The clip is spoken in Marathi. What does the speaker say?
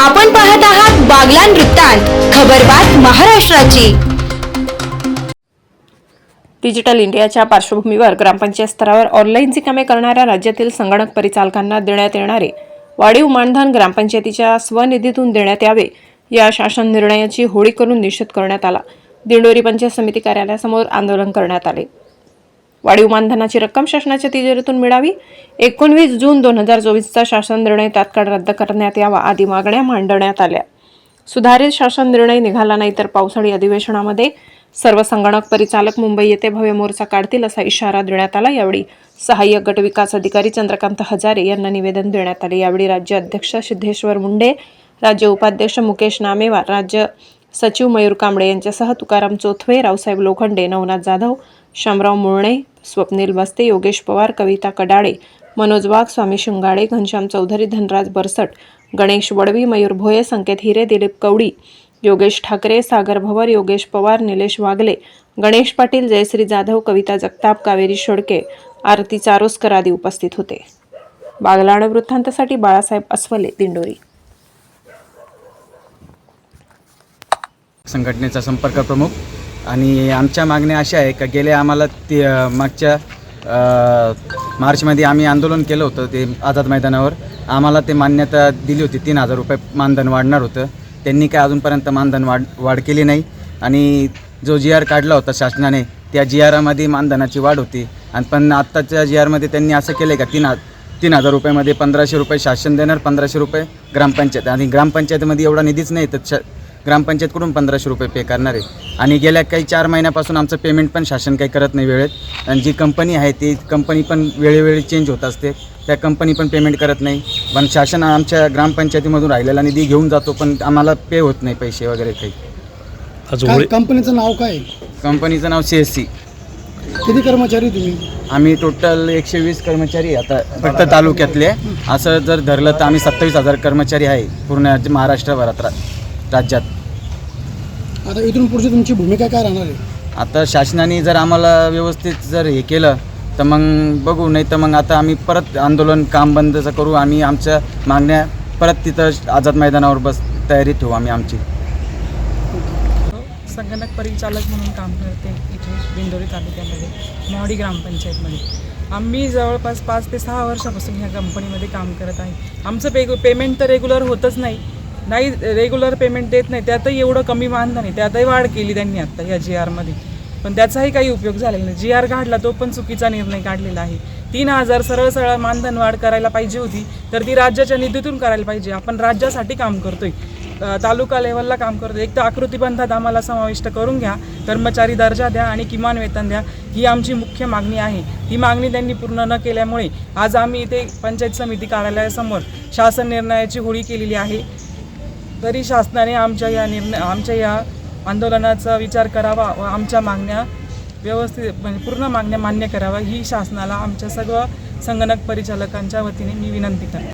आपण पाहत आहात बागलान वृत्तांत खबरबात महाराष्ट्राची. डिजिटल इंडियाच्या पार्श्वभूमीवर ग्रामपंचायत स्तरावर ऑनलाईनची कामे करणाऱ्या राज्यातील संगणक परिचालकांना देण्यात येणारे वाढीव मानधन ग्रामपंचायतीच्या स्वनिधीतून देण्यात यावे या शासन निर्णयाची होळी करून निषेध करण्यात आला. दिंडोरी पंचायत समिती कार्यालयासमोर आंदोलन करण्यात आले. वाढीव मानधनाची रक्कम शासनाच्या तिजोरीतून मिळावी. एकोणवीस जून दोन हजार चोवीसचा शासन निर्णय तात्काळ रद्द करण्यात यावा आदी मागण्या मांडण्यात आल्या. सुधारित शासन निर्णय निघाला नाही तर पावसाळी अधिवेशनामध्ये सर्व संगणक परिचालक मुंबई येथे भव्य मोर्चा काढतील असा इशारा देण्यात आला. यावेळी सहाय्यक गट विकास अधिकारी चंद्रकांत हजारे यांना निवेदन देण्यात आले. यावेळी राज्य अध्यक्ष सिद्धेश्वर मुंडे राज्य उपाध्यक्ष मुकेश नामेवार राज्य सचिव मयूर कांबळे यांच्यासह तुकाराम चोथवे रावसाहेब लोखंडे नवनाथ जाधव शामराव मुळणे स्वप्नील बस्ते योगेश पवार कविता कडाळे मनोज वाघ स्वामी शिंगाडे घनश्याम चौधरी धनराज बरसट गणेश वडवी मयूर भोये संकेत हिरे दिलीप कवडी योगेश ठाकरे सागर भवर योगेश पवार निलेश वागले गणेश पाटील जयश्री जाधव कविता जगताप कावेरी शोडके आरती चारोस्कर आदी उपस्थित होते. बागलाण वृत्तांतासाठी बाळासाहेब अस्वले दिंडोरी. संघटनेचा संपर्क प्रमुख. आणि आमच्या मागण्या अशा आहे का गेल्या आम्हाला ते मागच्या मार्चमध्ये आम्ही आंदोलन केलं होतं ते आझाद मैदानावर. आम्हाला ते मान्यता दिली होती तीन हजार रुपये मानधन वाढणार होतं. त्यांनी काय अजूनपर्यंत मानधन वाढ वाढ केली नाही. आणि जो जी आर काढला होता शासनाने त्या जी आरमध्ये मानधनाची वाढ होती. आणि पण आत्ताच्या जी आरमध्ये त्यांनी असं केलं आहे का तीन तीन हजार रुपयामध्ये पंधराशे रुपये शासन देणार पंधराशे रुपये ग्रामपंचायत. आणि ग्रामपंचायतीमध्ये एवढा निधीच नाही तर श ग्रामपंचायतकडून पंधराशे रुपये पे करणार आहे. आणि गेल्या काही चार महिन्यापासून आमचं पेमेंट पण शासन काही करत नाही वेळेत. आणि जी कंपनी आहे ती कंपनी पण वेळोवेळी चेंज होत असते. त्या कंपनी पण पेमेंट करत नाही. पण शासन आमच्या ग्रामपंचायतीमधून राहिलेला निधी घेऊन जातो पण आम्हाला पे होत नाही पैसे वगैरे काही. काय कंपनीचं नाव काय? आहे? कंपनीचं नाव सी एस सी किती कर्मचारी तुम्ही? आम्ही टोटल एकशे वीस कर्मचारी आहे. आता फक्त तालुक्यातले. असं जर धरलं तर आम्ही सत्तावीस हजार कर्मचारी आहे पूर्ण महाराष्ट्रभरात रा राज्यात. आता इथून पुढची तुमची भूमिका काय राहणार आहे? आता शासनाने जर आम्हाला व्यवस्थित जर हे केलं तर मग बघू नाही तर मग आता आम्ही परत आंदोलन काम बंदचं करू आम्ही आमच्या मागण्या परत तिथं आझाद मैदानावर बस तयारी ठेवू आम्ही आमची. संगणक परिचालक म्हणून काम करते इथे दिंडोरी तालुक्यामध्ये मोहाडी ग्रामपंचायतमध्ये. आम्ही जवळपास पाच ते सहा वर्षापासून ह्या कंपनीमध्ये काम करत आहे. आमचं पे पेमेंट तर रेग्युलर होतच नाही नाही रेग्युलर पेमेंट देत नाही. त्यातही एवढं कमी मानधन आहे त्यातही वाढ केली त्यांनी आत्ता ह्या जी आरमध्ये पण त्याचाही काही उपयोग झालेला नाही. जी आर काढला तो पण चुकीचा निर्णय काढलेला आहे. तीन हजार सरळ सरळ मानधन वाढ करायला पाहिजे होती तर ती राज्याच्या निधीतून करायला पाहिजे. आपण राज्यासाठी काम करतोय. तालुका लेवलला काम करतो एक तर आकृतीबंधात आम्हाला समाविष्ट करून घ्या कर्मचारी दर्जा द्या आणि किमान वेतन द्या ही आमची मुख्य मागणी आहे. ही मागणी त्यांनी पूर्ण न केल्यामुळे आज आम्ही इथे पंचायत समिती कार्यालयासमोर शासन निर्णयाची होळी केलेली आहे. तरी शासनाने आमच्या या निर्णय आमच्या या आंदोलनाचा विचार करावा व आमच्या मागण्या व्यवस्थित म्हणजे पूर्ण मागण्या मान्य कराव्या ही शासनाला आमच्या सर्व संगणक परिचालकांच्या वतीने मी विनंती करते.